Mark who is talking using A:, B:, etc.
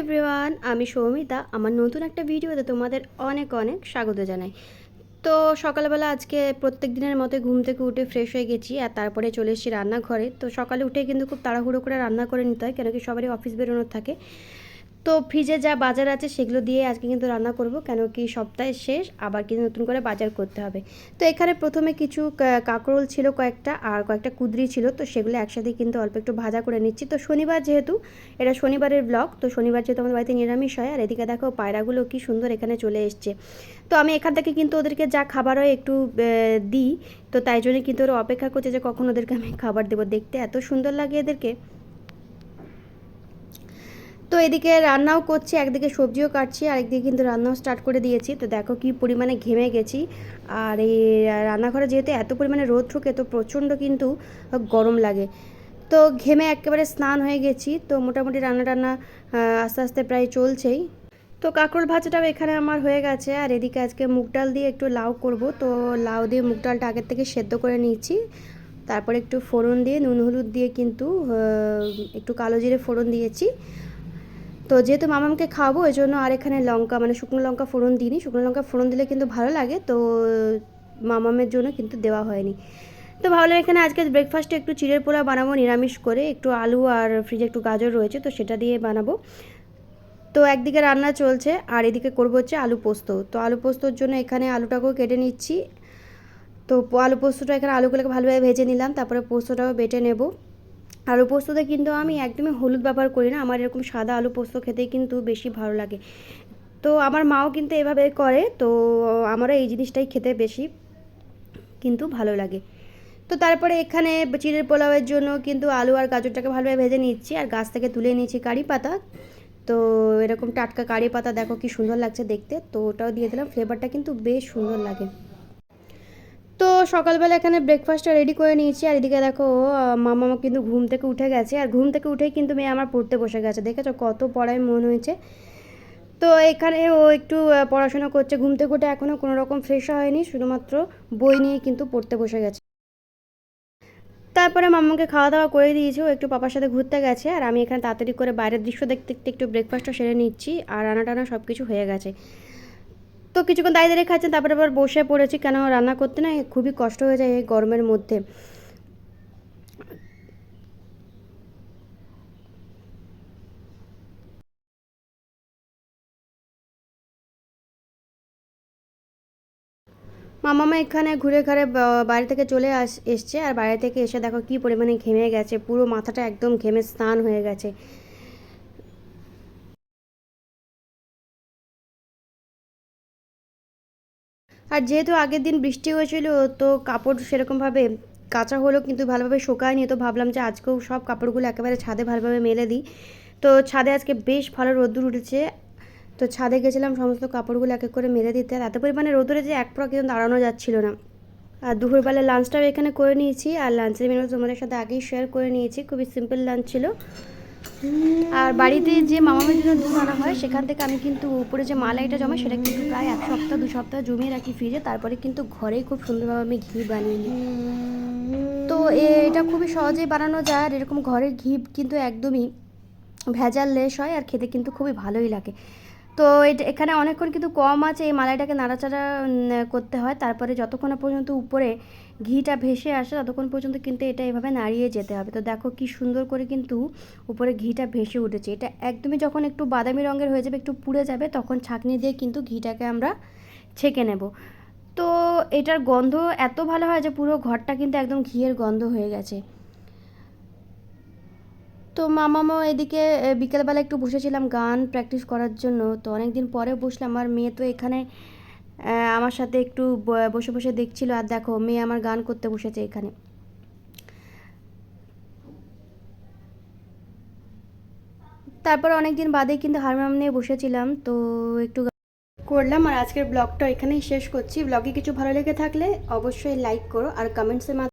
A: Everyone, আমি সৌমিতা। আমার নতুন একটা ভিডিওতে তোমাদের অনেক অনেক স্বাগত জানাই। তো সকালবেলা আজকে প্রত্যেক দিনের মতো ঘুম থেকে উঠে ফ্রেশ হয়ে গেছি আর তারপরে চলে এসেছি রান্নাঘরে। তো সকালে উঠে কিন্তু খুব তাড়াহুড়ো করে রান্না করে নিতে হয়, কেন কি সবারই অফিস বেরোনোর থাকে। তো ফ্রিজে যা বাজার আছে সেগুলো দিয়ে আজকে কিন্তু রান্না করব, কেন কি সপ্তাহের শেষ, আবার কিন্তু নতুন করে বাজার করতে হবে। তো এখানে প্রথমে কিছু কাঁকরোল ছিল কয়েকটা আর কয়েকটা কুদরি ছিল, তো সেগুলো একসাথে কিন্তু অল্প একটু ভাজা করে নিচ্ছি। তো শনিবার যেহেতু, এটা শনিবারের ব্লগ তো শনিবার যেহেতু আমাদের বাড়িতে নিরামিষ হয়, আর এদিকে দেখো পায়রাগুলো কি সুন্দর এখানে চলে এসছে। তো আমি এখান থেকে কিন্তু ওদেরকে যা খাবার হয় একটু দিই, তো তাই জন্য কিন্তু ওরা অপেক্ষা করছে যে কখন ওদেরকে আমি খাবার দেবো। দেখতে এত সুন্দর লাগে এদেরকে। তো এদিকে রান্নাও করছি, একদিকে সবজিও কাটছি আর একদিকে কিন্তু রান্নাও স্টার্ট করে দিয়েছি। তো দেখো কি পরিমাণে ঘেমে গেছি। আর এই রান্নাঘরে যেহেতু এত পরিমাণে রোদ ঠুকে তো প্রচণ্ড কিন্তু গরম লাগে। তো ঘেমে একেবারে স্নান হয়ে গেছি। তো মোটামুটি রান্না টান্না আস্তে আস্তে প্রায় চলছেই। তো কাঁকরোল ভাজাটাও এখানে আমার হয়ে গেছে। আর এদিকে আজকে মুগ ডাল দিয়ে একটু লাউ করব। তো লাউ দিয়ে মুগ ডালটা আগের থেকে সেদ্ধ করে নিয়েছি। তারপরে একটু ফোড়ন দিয়ে, নুন হলুদ দিয়ে কিন্তু একটু কালো জিরে ফোড়ন দিয়েছি। তো যেহেতু মামামকে খাওয়াবো, ওই জন্য আর এখানে লঙ্কা মানে শুকনো লঙ্কা ফোড়ন দিইনি। শুকনো লঙ্কা ফোড়ন দিলে কিন্তু ভালো লাগে, তো মামামের জন্য কিন্তু দেওয়া হয়নি। তো ভাবলাম এখানে আজকে ব্রেকফাস্টে একটু চিড়ের পোলা বানাবো, নিরামিষ করে, একটু আলু আর ফ্রিজে একটু গাজর রয়েছে, তো সেটা দিয়ে বানাবো। তো একদিকে রান্না চলছে, আর এদিকে করব হচ্ছে আলু পোস্ত। তো আলু পোস্তর জন্য এখানে আলুটাকেও কেটে নিচ্ছি। তো আলু পোস্তটা এখানে আলুগুলোকে ভালোভাবে ভেজে নিলাম, তারপরে পোস্তটাও বেটে নেব। আলু পোস্ততে কিন্তু আমি একদমই হলুদ ব্যবহার করি না। আমার এরকম সাদা আলু পোস্ত খেতেই কিন্তু বেশি ভালো লাগে। তো আমার মাও কিন্তু এভাবে করে, তো আমারও এই জিনিসটাই খেতে বেশি কিন্তু ভালো লাগে। তো তারপরে এখানে চিড়ের পোলাওয়ের জন্য কিন্তু আলু আর গাজরটাকে ভালোভাবে ভেজে নিচ্ছি আর গাছ থেকে তুলে নিয়েছি কারি পাতা। তো এরকম টাটকা কারি পাতা দেখো কি সুন্দর লাগছে দেখতে। তো ওটাও দিয়ে দিলাম ফ্লেভারটা কিন্তু বেশ সুন্দর লাগে। সকালবেলা এখানে ব্রেকফাস্টটা রেডি করে নিয়েছি। আর এদিকে দেখো মামা কিন্তু ঘুম থেকে উঠে গেছে। আর ঘুম থেকে উঠেই কিন্তু মেয়ে আমার পড়তে বসে গেছে। দেখেছ কত পড়ায় মন হয়েছে? তো এখানে ও একটু পড়াশোনা করছে। ঘুম থেকে উঠে এখনও কোনো রকম ফ্রেশ হয়নি। শুধুমাত্র বই নিয়ে কিন্তু পড়তে বসে গেছে। তারপরে মাম্মাকে খাওয়া দাওয়া করে দিয়েছি। ও একটু পাপার সাথে ঘুরতে গেছে। আর আমি এখানে তাড়াতাড়ি করে বাইরের দৃশ্য দেখতে দেখতে একটু ব্রেকফাস্টটা সেরে নিচ্ছি। আর রান্না টানা সব কিছু হয়ে গেছে। তো কিছুক্ষণ দাঁড়িয়ে দাঁড়িয়ে খাচ্ছেন, তারপরে আবার বসে পড়েছি। কেন রান্না করতে না খুবই কষ্ট হয়ে যায় এই গরমের মধ্যে। মামামা এখানে ঘুরে ঘাড়ে বা- বাইরে থেকে চলে আস, এসছে। আর বাইরে থেকে এসে দেখো কি পরিমাণে ঘেমে গেছে। পুরো মাথাটা একদম ঘেমে স্নান হয়ে গেছে। আর যেহেতু আগের দিন বৃষ্টি হয়েছিল, তো কাপড় সেরকমভাবে কাঁচা হলেও কিন্তু ভালোভাবে শুকায়নি। তো ভাবলাম যে আজকেও সব কাপড়গুলো একেবারে ছাদে ভালোভাবে মেলে দিই। তো ছাদে আজকে বেশ ভালো রোদ্দুর উঠেছে। তো ছাদে গেছিলাম, সমস্ত কাপড়গুলো এক এক করে মেলে দিতে। আর এত পরিমাণে রোদুরে যে এক পর কিন্তু দাঁড়ানো যাচ্ছিল না। আর দুপুরবেলা লাঞ্চটাও এখানে করে নিয়েছি। আর লাঞ্চের মেনু তোমাদের সাথে আগেই শেয়ার করে নিয়েছি। খুবই সিম্পল লাঞ্চ ছিল। আর বাড়িতে যে মামামের জন্য দুধ আনা হয়, সেখান থেকে আমি কিন্তু উপরে যে মালাইটা জমা, সেটা কিন্তু প্রায় এক সপ্তাহ, দু সপ্তাহ জমিয়ে রাখি ফ্রিজে। তারপরে কিন্তু ঘরেই খুব সুন্দরভাবে আমি ঘি বানিয়ে নিই। তো এটা খুবই সহজেই বানানো যায় আর এরকম ঘরের ঘি কিন্তু একদমই ভেজাল লেস হয় আর খেতে কিন্তু খুবই ভালোই লাগে। তো এখানে অনেকক্ষণ কিন্তু কম আছে, এই মালাইটাকে নাড়াচাড়া করতে হয়। তারপরে যতক্ষণ পর্যন্ত উপরে ঘিটা ভেসে আসে, ততক্ষণ পর্যন্ত কিন্তু এটা এভাবে নাড়িয়ে যেতে হবে। তো দেখো কি সুন্দর করে কিন্তু উপরে ঘিটা ভেসে উঠেছে। এটা একদমই যখন একটু বাদামি রঙের হয়ে যাবে, একটু পুড়ে যাবে, তখন ছাঁকনি দিয়ে কিন্তু ঘিটাকে আমরা ছেঁকে নেব। তো এটার গন্ধ এত ভালো হয় যে পুরো ঘরটা কিন্তু একদম ঘিয়ের গন্ধ হয়ে গেছে। তো মামামও এদিকে বিকেলবেলা একটু বসেছিলাম গান প্র্যাকটিস করার জন্য। তো অনেক দিন পরে বসলাম। আর মেয়ে তো এখানে আমার সাথে একটু বসে বসে দেখছিল। আর দেখো, মেয়ে আমার গান করতে বসেছে এখানে। তারপর অনেক দিন বাদে কিন্তু হারমোনিয়াম নিয়ে বসেছিলাম। তো একটু করলাম। আর আজকের ব্লগটা এখানেই শেষ করছি। ব্লগে কিছু ভালো লেগে থাকলে অবশ্যই লাইক করো। আর কমেন্টসের মাধ্যমে